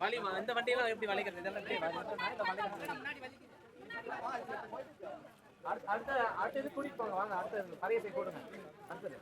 வலிமா இந்த வண்டியெல்லாம் எப்படி வலிக்கிறது இதெல்லாம். அடுத்த- அடுத்த இது கூட்டிட்டு போங்க வாங்க அடுத்த பரிசை போடுங்க. அடுத்தது.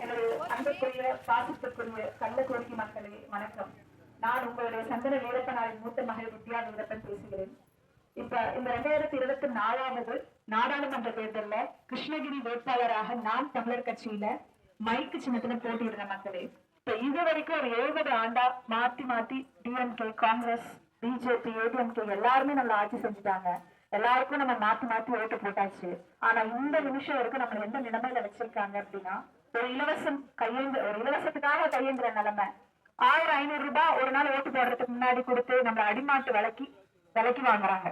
எனது அன்புக்குரிய பாசத்துக்குரிய கள்ளக்குறிச்சி மக்களே வணக்கம் நான் உங்களுடைய சந்தன வீரப்பனாரின் மூத்த மகள் வித்யா வீரப்பன் பேசுகிறேன் இப்ப இந்த ரெண்டாயிரத்தி இருபத்தி நாலாவது நாடாளுமன்ற தேர்தல்ல கிருஷ்ணகிரி வேட்பாளராக நாம் தமிழர் கட்சியில மைக்கு சின்னத்துல போட்டியிடுற மக்களே இப்ப இது வரைக்கும் ஒரு எழுபது ஆண்டா மாத்தி மாத்தி டிஎம்கே காங்கிரஸ் பிஜேபி ஏடிஎம்கே எல்லாருமே நம்மள ஆட்சி செஞ்சுட்டாங்க. எல்லாருக்கும் நம்ம மாத்தி மாத்தி ஓட்டு போட்டாச்சு. ஆனா இந்த நிமிஷம் வரைக்கும் நம்ம எந்த நிலைமையில வச்சிருக்காங்க அப்படின்னா ஒரு இலவசம் கையேந்து ஒரு இலவசத்துக்காக கையேந்துற நிலைமை. ஆயிரம் ஐநூறு ரூபாய் ஒரு நாள் ஓட்டு போடுறதுக்கு முன்னாடி கொடுத்து நம்மள அடிமாட்டு விலைக்கு விலைக்கு வாங்குறாங்க.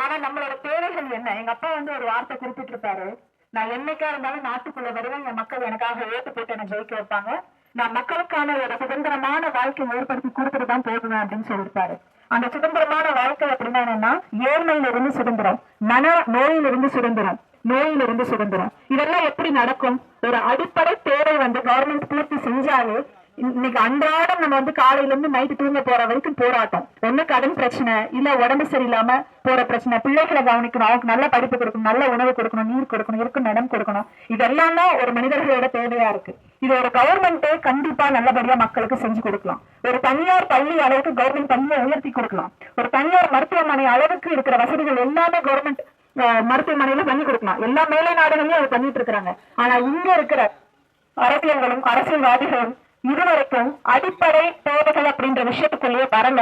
ஆனா நம்மளோட தேவைகள் என்ன? எங்க அப்பா வந்து ஒரு வார்த்தை குறிப்பிட்டு இருப்பாரு நான் என்னைக்கா இருந்தாலும் நாட்டுக்குள்ள வருவேன் என் மக்கள் எனக்காக ஓட்டு போட்டு என்ன ஜெயிக்க வைப்பாங்க. நான் மக்களுக்கான ஒரு சுதந்திரமான வாழ்க்கை ஏற்படுத்தி கொடுத்துட்டு தான் போகுவேன் அப்படின்னு சொல்லியிருப்பாரு. அந்த சுதந்திரமான வாழ்க்கை அப்படின்னா என்னன்னா ஏழ்மையிலிருந்து சுதந்திரம் மன நோயிலிருந்து சுதந்திரம் நோயிலிருந்து சுதந்திரம். இதெல்லாம் எப்படி நடக்கும்? ஒரு அடிப்படை தேவை வந்து கவர்மெண்ட் பூர்த்தி செஞ்சாலே இன்னைக்கு அன்றாடம் நம்ம வந்து காலையில இருந்து நைட்டு தூங்க போற வரைக்கும் போராட்டம். ஒண்ணு கடன் பிரச்சனை? இல்ல உடம்பு சரியில்லாம போற பிரச்சனை. பிள்ளைகளை கவனிக்கணும். அவங்களுக்கு நல்ல படிப்பு கொடுக்கணும். நல்ல உணவு கொடுக்கணும். நீர் கொடுக்கணும். இருக்கும் இடம் கொடுக்கணும். இதெல்லாம் தான் ஒரு மனிதர்களோட தேவையா இருக்கு. இது ஒரு கவர்மெண்ட்டே கண்டிப்பா நல்லபடியா மக்களுக்கு செஞ்சு கொடுக்கலாம். ஒரு தனியார் பள்ளி அளவுக்கு கவர்மெண்ட் பள்ளியை உயர்த்தி கொடுக்கலாம். ஒரு தனியார் மருத்துவமனை அளவுக்கு இருக்கிற வசதிகள் எல்லாமே கவர்மெண்ட் மருத்துவமனையில பண்ணி கொடுக்கலாம். எல்லா மேலை நாடுகளையும் அதை பண்ணிட்டு இருக்கிறாங்க. ஆனா இங்க இருக்கிற அரசியல்களும் அரசியல்வாதிகளும் இதுவரைக்கும் அடிப்படை தேவைகள் அப்படின்ற விஷயத்துக்குள்ளேயே வரல.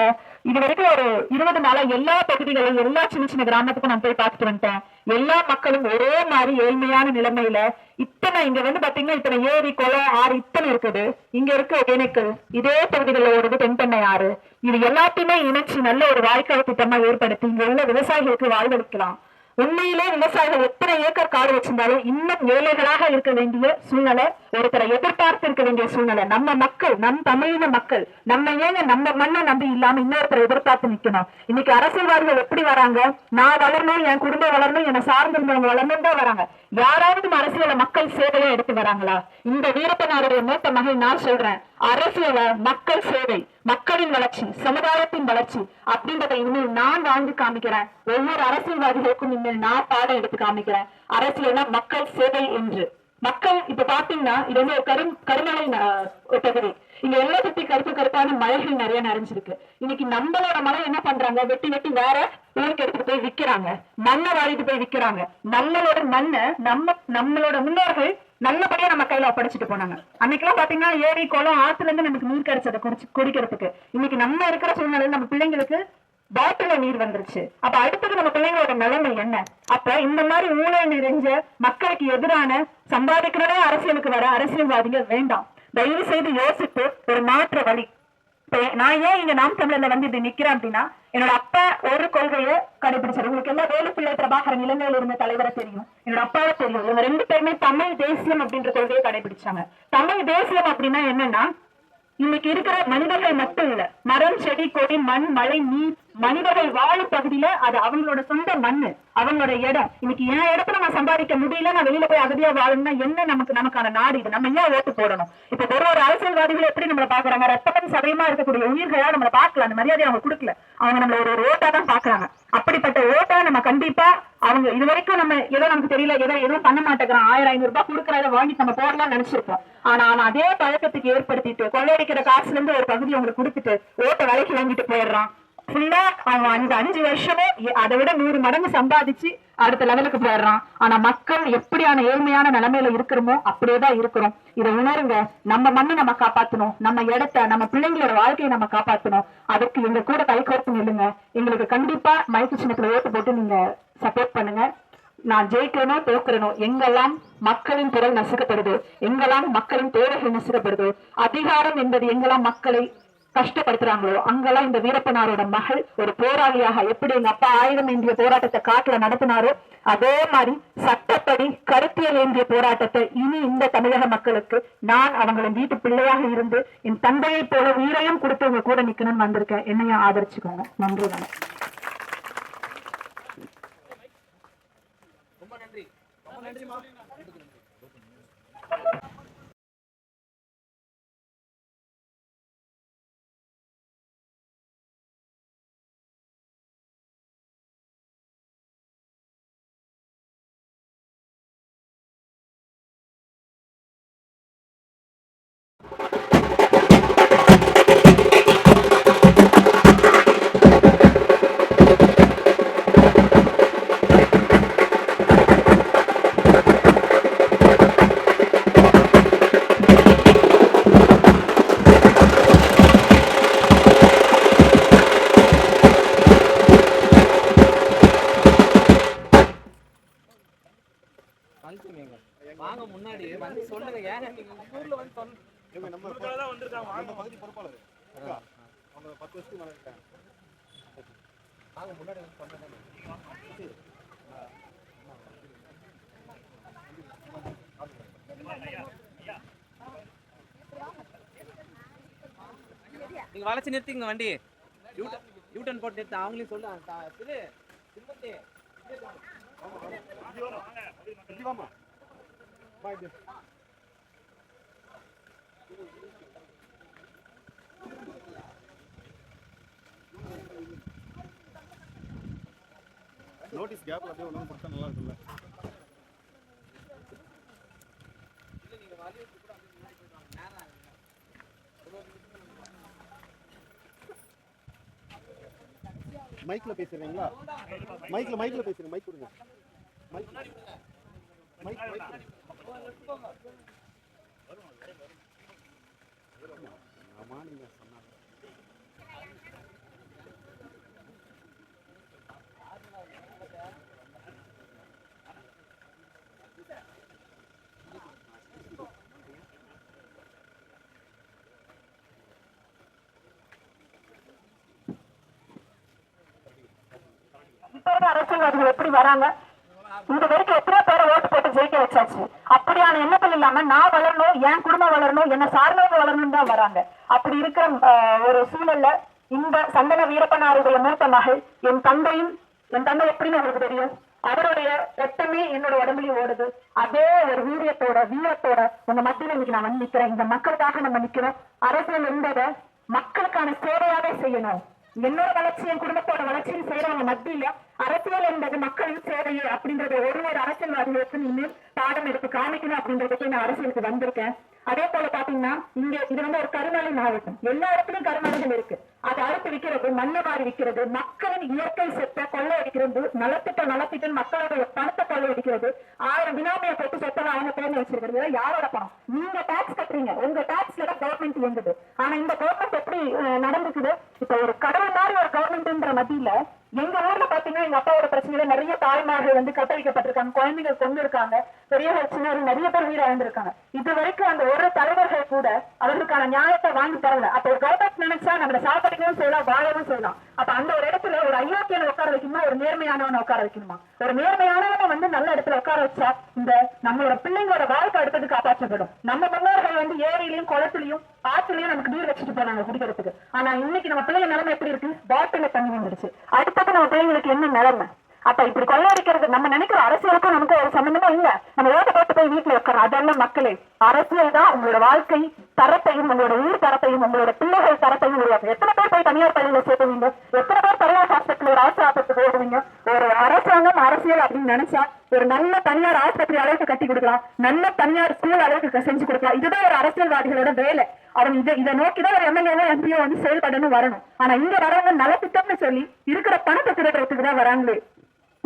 இது வரைக்கும் ஒரு இருபது நாளா எல்லா பகுதிகளும் எல்லா சின்ன சின்ன கிராமத்துக்கும் நான் போய் பார்த்துட்டு வந்துட்டேன். எல்லா மக்களும் ஒரே மாதிரி ஏழ்மையான நிலைமையில இத்தனை இங்க வந்து பாத்தீங்கன்னா இத்தனை ஏரி குளம் ஆறு இத்தனை இருக்குது. இங்க இருக்க ஒகேனக்கல் இதே பகுதிகளில் ஒரு தென்பெண்ணை ஆறு. இது எல்லாத்தையுமே இணைச்சு நல்ல ஒரு வாய்க்கால் திட்டமா ஏற்படுத்தி இங்க உள்ள விவசாயிகளுக்கு வாழ்வளிக்கலாம். உண்மையிலே விவசாயிகள் எத்தனை ஏக்கர் காடு வச்சிருந்தாலும் இன்னும் ஏழைகளாக இருக்க வேண்டிய சூழ்நிலை ஒருத்தரை எதிர்பார்த்து இருக்க வேண்டிய சூழ்நிலை. நம்ம மக்கள் நம் தமிழின மக்கள் நம்ம ஏங்க நம்ம மண்ணை நம்பி இல்லாம இன்னொருத்தரை எதிர்பார்த்து நிக்கணும். இன்னைக்கு அரசியல்வாதிகள் எப்படி வராங்க? நான் வளரணும் என் குடும்பம் வளரணும் என்னை சார்ந்திருந்தவங்க வளரணும் தான் வராங்க. யாராவது அரசியல மக்கள் சேவையை எடுத்து வராங்களா? இந்த வீரப்பனாருடைய மூத்த மகன் நான் சொல்றேன். அரசியல மக்கள் சேவை மக்களின் வளர்ச்சி சமுதாயத்தின் வளர்ச்சி அப்படின்றத இனிமேல் நான் வாழ்ந்து காமிக்கிறேன். ஒவ்வொரு அரசியல்வாதிகளுக்கும் இனிமேல் நான் பாடம் எடுத்து காமிக்கிறேன். அரசியல்னா மக்கள் சேவை என்று. மக்கள் இப்ப பாத்தீங்கன்னா இது வந்து ஒரு கரும் கருமலை அஹ், இங்க எல்லா சுத்தி கருப்பு கருப்பான மலைகள் நிறைய நிறைஞ்சிருக்கு. இன்னைக்கு நம்மளோட மலை என்ன பண்றாங்க? வெட்டி வெட்டி வேற ஊருக்கு எடுத்துட்டு போய் விக்கிறாங்க. மண்ணை வாரிட்டு போய் விக்கிறாங்க. நம்மளோட மண்ணை நம்ம நம்மளோட முன்னோர்கள் நல்லபடியா நம்ம கையில ஒப்படைச்சிட்டு போனாங்க. அன்னைக்கெல்லாம் பாத்தீங்கன்னா ஏரி குளம் ஆத்துல இருந்து நமக்கு நீர் கிடைச்சதை குடிச்சு குடிக்கிறதுக்கு இன்னைக்கு நம்ம இருக்கிற சூழ்நிலையில நம்ம பிள்ளைங்களுக்கு பாட்டில நீர் வந்துருச்சு. அப்ப அடுத்தது நம்ம பிள்ளைங்களோட நிலைமை என்ன? அப்ப இந்த மாதிரி ஊழல் நிறைஞ்ச மக்களுக்கு எதிரான சம்பாதிக்கிறதே அரசியலுக்கு வர அரசியல்வாதிகள் வேண்டாம். தயவு செய்து யோசித்து ஒரு மாற்ற வழி. நான் ஏன் இங்க நாம் தமிழர்ல வந்து இப்படி நிக்கிறேன் அப்படின்னா என்னோட அப்பா ஒரு கொள்கையை கடைபிடிச்சாரு உங்களுக்கு எல்லாம் வேலுப்பிள்ளை பிரபாகரன் இலங்கையில் இருந்த தலைவரை தெரியும்? என்னோட அப்பாவை தெரியும். இவங்க ரெண்டு பேருமே தமிழ் தேசியம் அப்படின்ற கொள்கையை கடைபிடிச்சாங்க தமிழ் தேசியம் அப்படின்னா என்னன்னா இன்னைக்கு இருக்கிற மனிதர்கள் மட்டும் இல்ல மரம் செடி கொடி மண் மழை நீர் மனிதர்கள் வாழும் பகுதியில அது அவங்களோட சொந்த மண்ணு அவங்களோட இடம். இன்னைக்கு என் இடத்துல நான் சம்பாதிக்க முடியல நான் வெளியில போய் அகதியா வாழணும்னா என்ன நமக்கு நமக்கான நாடு இது? நம்ம ஏன் ஓட்டு போடணும்? இப்ப ஒரு ஒரு அரசியல்வாதிகள் எப்படி நம்மள பாக்குறாங்க ரத்தமும் சதயமா இருக்கக்கூடிய உயிர்களா நம்மள பாக்கல அந்த மரியாதை அவங்க கொடுக்கல. அவங்க நம்மள ஒரு ஒரு ஓட்டா தான் பாக்குறாங்க அப்படிப்பட்ட ஓட்டா நம்ம கண்டிப்பா அவங்க இது வரைக்கும் நம்ம ஏதோ நமக்கு தெரியல ஏதோ எதுவும் பண்ண மாட்டேங்கிறோம் ஆயிரம் ஐநூறு ரூபாய் கொடுக்கறத வாங்கி நம்ம போடலாம்னு நினைச்சிருப்போம். ஆனா அவன் அதே பழக்கத்துக்கு ஏற்படுத்திட்டு கொள்ளையடிக்கிற காசுல இருந்து ஒரு பகுதி அவங்களுக்கு கொடுத்துட்டு ஓட்ட விலைக்கு வாங்கிட்டு போயிடுறான். ஃபுல்லா அவன் அஞ்சு அஞ்சு வருஷமும் அதை விட நூறு மடங்கு சம்பாதிச்சு அடுத்த லெவலுக்கு போயிடுறான். ஆனா மக்கள் எப்படியான ஏழ்மையான நிலைமையில இருக்கிறோமோ அப்படியேதான் இருக்கிறோம். இதை உணருங்க. நம்ம மண்ணை நம்ம காப்பாத்தணும். நம்ம இடத்த நம்ம பிள்ளைங்களோட வாழ்க்கையை நம்ம காப்பாத்தணும். அதுக்கு எங்க கூட கை கோர்த்து நில்லுங்க. எங்களுக்கு கண்டிப்பா மைக்கு சின்னத்துல ஓட்டு போட்டு நீங்க சப்போர்ட் பண்ணுங்க. நான் ஜெயிக்கிறனோ தோக்குறனோ எங்கெல்லாம் மக்களின் குரல் நசுக்கப்படுது எங்கெல்லாம் மக்களின் தேவைகள் நசுக்கப்படுது அதிகாரம் என்பது எங்கெல்லாம் மக்களை கஷ்டப்படுத்துறாங்களோ அங்கெல்லாம் இந்த வீரப்பனாரோட மகள் ஒரு போராளியாக எப்படி எங்க அப்பா ஆயுதம் ஏந்திய போராட்டத்தை காட்டுல நடத்தினாரோ அதே மாதிரி சட்டப்படி கருத்தியல் ஏந்திய போராட்டத்தை இனி இந்த தமிழக மக்களுக்கு நான் அவங்களின் வீட்டு பிள்ளையாக இருந்து என் தந்தையை போல உயிரையும் கொடுத்து உங்க கூட நிக்கணும்னு வந்திருக்கேன். என்னையும் ஆதரிச்சுக்கோங்க. நன்றி வணக்கம். ரொம்ப நன்றி. ரொம்ப நன்றிமா வந்துட்டீங்க வாங்க முன்னாடி. வந்து சொல்லுங்க ஏங்க நீங்க? ஊர்ல வந்து சொல்லு இவங்க நம்ம நம்ம பகுதி பொறுப்பாளர். அவங்க பத்து வருஷத்துக்கு மேல இருக்காங்க. வாங்க முன்னாடி வந்து சொன்னேன் நீங்க வளைச்சு நிறுத்திங்க வண்டி. யூட்டன் போட்டு நிறுத்த. அவங்களையும் சொல்லு அந்த தா- திரு திருமூர்த்தி இப்படி வாம்மா. வா நீங்கள் நோட்டீஸ் கேப்ல அப்படியே ஒன்று கொடுத்தா நல்லா இருக்குல்ல மைக்ல பேசுறீங்களா? மைக்ல மைக்ல பேசுறீங்க. மைக் கொடுங்க. மைக் மைக் மைக் ஆமா இப்ப இருக்க அரசியல்வாதிகள் எப்படி வராங்க? இந்த வரைக்கும் எத்தனை பேரை ஓட்டு போட்டு ஜெயிக்க வச்சாச்சு. அப்படியான எண்ணத்தில் இல்லாம நான் வளரணும் என் குடும்பம் வளரணும் என்ன சார்ந்தவங்க வளரணும் தான் வராங்க. அப்படி இருக்கிற ஒரு சூழல்ல இந்த சந்தன வீரப்பனாருடைய மூத்த மகள் என் தந்தையும் என் தந்தை எப்படின்னு அவருக்கு தெரியும்? அவருடைய ரத்தமே என்னோட உடம்புலயும் ஓடுது. அதே ஒரு வீரியத்தோட வீரத்தோட உங்க மத்தியில இன்னைக்கு நான் வந்து நிக்கிறேன். இந்த மக்களுக்காக நம்ம நிக்கிறோம். அரசியல் என்பதை மக்களுக்கான சேவையாவே செய்யணும். என்னோட வளர்ச்சி என் குடும்பத்தோட வளர்ச்சியும் செய்யறவங்க மத்தியில அரசியல் என்பது மக்களின் சேவையே அப்படின்றத ஒரு ஒரு அரசியல்வாதிகளுக்கு இனிமேல் பாடம் எடுத்து காமிக்கணும் அப்படின்றதுக்கு நான் அரசியலுக்கு வந்திருக்கேன். அதே போல பாத்தீங்கன்னா இங்க இது வந்து ஒரு கருணாலை மாவட்டம் எல்லா இடத்துலயும் கருணாலைகள் இருக்கு. அதை அறுத்து விற்கிறது மண்ணை மாறி விற்கிறது மக்களின் இயற்கை சொத்தை கொள்ளையடிக்கிறது நலத்திட்ட நலத்திட்ட மக்களுடைய பணத்தை கொள்ளையடிக்கிறது ஆயிரம் வினாமியை போட்டு சொத்தை அவங்க பேர்ல வச்சிருக்கிறது யாரோட பணம்? நீங்க டாக்ஸ் கட்டுறீங்க. உங்க டாக்ஸ்ல தான் கவர்மெண்ட் இயங்குது ஆனா இந்த கவர்மெண்ட் எப்படி நடந்துக்குது இப்ப ஒரு கடவுள் மாதிரி ஒரு கவர்மெண்ட்ன்ற மத்தியில எங்க ஊர்ல பாத்தீங்கன்னா எங்க அப்பாவோட பிரச்சனையில நிறைய தாய்மார்கள் வந்து கட்டளிக்கப்பட்டிருக்காங்க குழந்தைகள் கொண்டு இருக்காங்க. பெரியவர்கள் சின்னவர்கள் நிறைய பேர் உயிரை இழந்திருக்காங்க. இது வரைக்கும் அந்த ஒரு தலைவர்கள் கூட அவர்களுக்கான நியாயத்தை வாங்கி தரல. அப்ப ஒரு கவர்மெண்ட் நினைச்சா நம்மள சாப்பிடவும் செய்யலாம் வாழவும் செய்யலாம். அப்ப அந்த ஒரு இடத்துல ஒரு ஐயோக்கியனை உட்கார வைக்கணுமா? ஒரு நேர்மையானவனை உட்கார வைக்கணுமா? ஒரு நேர்மையானவனை வந்து நல்ல இடத்துல உட்கார வச்சா இந்த நம்மளோட பிள்ளைங்களோட வாழ்க்கை அடுத்தது காப்பாற்றப்படும். நம்ம முன்னோர்கள் வந்து ஏரியிலையும் குளத்துலயும் ஆற்றுலயும் நமக்கு நீர் வச்சுட்டு போனாங்க குடிக்கிறதுக்கு. ஆனா இன்னைக்கு நம்ம பிள்ளைங்க நிலைமை எப்படி இருக்கு? பாட்டில தண்ணி வந்துருச்சு அடுத்தது நம்ம பிள்ளைங்களுக்கு என்ன நிலைமை? அப்ப இப்படி கொள்ளையடிக்கிறது நம்ம நினைக்கிற அரசியலுக்கும் நமக்கு ஒரு சம்பந்தமே இல்ல. நம்ம ஓட்ட போட்டு போய் வீட்டுல வைக்கிறோம். அதெல்லாம் மக்களே அரசியல் தான் உங்களோட வாழ்க்கை தரத்தையும் உங்களோட உயிர் தரத்தையும் உங்களோட பிள்ளைகள் தரத்தையும் உருவாக்கும். எத்தனை பேர் போய் தனியார் பள்ளியில சேர்த்துவீங்க? எத்தனை பேர் தனியார் ஹாஸ்பிட்டல் ஒரு அவசர ஆபத்துக்கு ஓடுவீங்க ஒரு அரசாங்கம் அரசியல் அப்படின்னு நினைச்சா ஒரு நல்ல தனியார் ஆஸ்பத்திரி அளவுக்கு கட்டி கொடுக்கலாம். நல்ல தனியார் ஸ்கூல் அளவுக்கு செஞ்சு கொடுக்கலாம். இதுதான் ஒரு அரசியல்வாதிகளோட வேலை. அவங்க இதை இதை நோக்கிதான் ஒரு எம்எல்ஏ எம்பியோ வந்து செயல்படணும் வரணும். ஆனா இங்க வரவங்க நலத்திட்டம்னு சொல்லி இருக்கிற பணத்தை திருடுறதுக்கு தான் வராங்களே.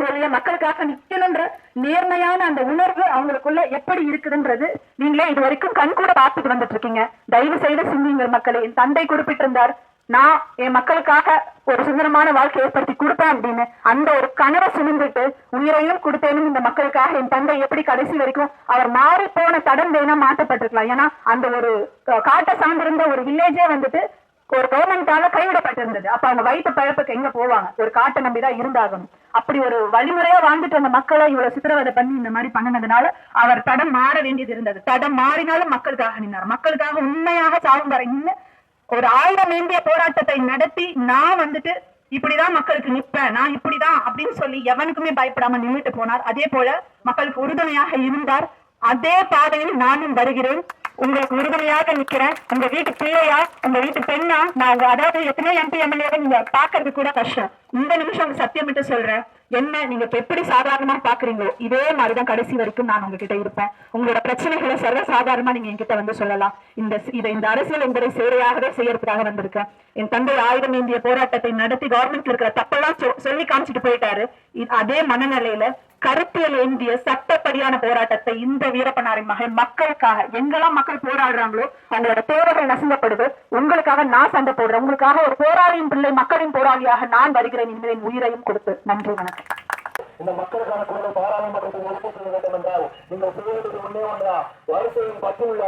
வெளிய மக்களுக்காக நிக்கணும்ன்ற நேர்மையான அந்த உணர்வு அவங்களுக்குள்ள எப்படி இருக்குதுன்றது நீங்களே இது வரைக்கும் கண் கூட பார்த்துட்டு வந்துட்டு இருக்கீங்க தயவு செய்து சிந்திங்கள் மக்களை. என் தந்தை குறிப்பிட்டிருந்தார் நான் என் மக்களுக்காக ஒரு சுந்தரமான வாழ்க்கை ஏற்படுத்தி கொடுப்பேன் அப்படின்னு. அந்த ஒரு கனவை சுமந்துட்டு உயிரையும் கொடுத்தேனும் இந்த மக்களுக்காக என் தந்தை எப்படி கடைசி வரைக்கும் அவர் மாறி போன தடம் வேணா மாற்றப்பட்டிருக்கலாம். ஏன்னா அந்த ஒரு காட்டை சார்ந்திருந்த ஒரு வில்லேஜே வந்துட்டு ஒரு கவர்மெண்டால கைவிடப்பட்டிருந்தது. அப்ப அவங்க வயிற்று பழப்புக்கு எங்க போவாங்க? ஒரு காட்டை நம்பிதான் இருந்தாகணும். அப்படி ஒரு வழிமுறையா வாழ்ந்துட்டு வந்த மக்களை இவ்வளவு சித்திரவதை பண்ணி இந்த மாதிரி பண்ணினதுனால அவர் தடம் மாற வேண்டியது இருந்தது. தடம் மாறினாலும் மக்களுக்காக நின்றார் மக்களுக்காக உண்மையாக சாகும் வரை இன்னும் ஒரு ஆயிரம் இந்திய போராட்டத்தை நடத்தி நான் வந்துட்டு இப்படிதான் மக்களுக்கு நிப்பேன் நான் இப்படிதான் அப்படின்னு சொல்லி எவனுக்குமே பயப்படாம நின்றுட்டு போனார். அதே போல மக்களுக்கு உறுதுணையாக இருந்தார். அதே பாதையில் நானும் வருகிறேன். உங்களுக்கு உறுதுணையாக நிக்கிறேன் உங்க வீட்டு பிள்ளையா உங்க வீட்டு பெண்ணா நான் உங்க அதாவது எத்தனையோ எம்பி எம்எல்ஏவை நீங்க பாக்குறது கூட கஷ்டம். இந்த நிமிஷம் சத்தியமிட்டு சொல்றேன். என்ன நீங்க எப்படி சாதாரணமா பாக்குறீங்களோ இதே மாதிரிதான் கடைசி வரைக்கும் நான் உங்ககிட்ட இருப்பேன். உங்களோட பிரச்சனைகளை சர்வ சாதாரணமா நீங்க என்கிட்ட வந்து சொல்லலாம். இந்த இதை இந்த அரசியல் என்பதை சேவையாகவே செய்யறதுக்காக வந்திருக்கேன். என் தந்தை ஆயுதம் ஏந்திய போராட்டத்தை நடத்தி கவர்மெண்ட்ல இருக்கிற தப்பெல்லாம் சொ- சொல்லி காமிச்சிட்டு போயிட்டாரு. அதே மனநிலையில கருத்தியல் ஏந்திய சட்டப்படியான போராட்டத்தை இந்த வீரப்பனாரின் மகன் மக்களுக்காக எங்கெல்லாம் மக்கள் போராடுறாங்களோ அவங்களோட தேவைகள் நசுங்கப்படுது. உங்களுக்காக நான் சண்டை போடுறேன். உங்களுக்காக ஒரு போராளியின் பிள்ளை மக்களின் போராளியாக நான் வருகிறேன் என்பதை உயிரையும் கொடுத்து நன்றி வணக்கம். இந்த மக்களுக்கான குரலை பாராளுமன்றத்தில் நிறைவேற்ற வேண்டும் என்றால் நீங்கள் செய்ய வேண்டியது ஒன்றே? ஒன்றா வரிசையின் பற்றியுள்ள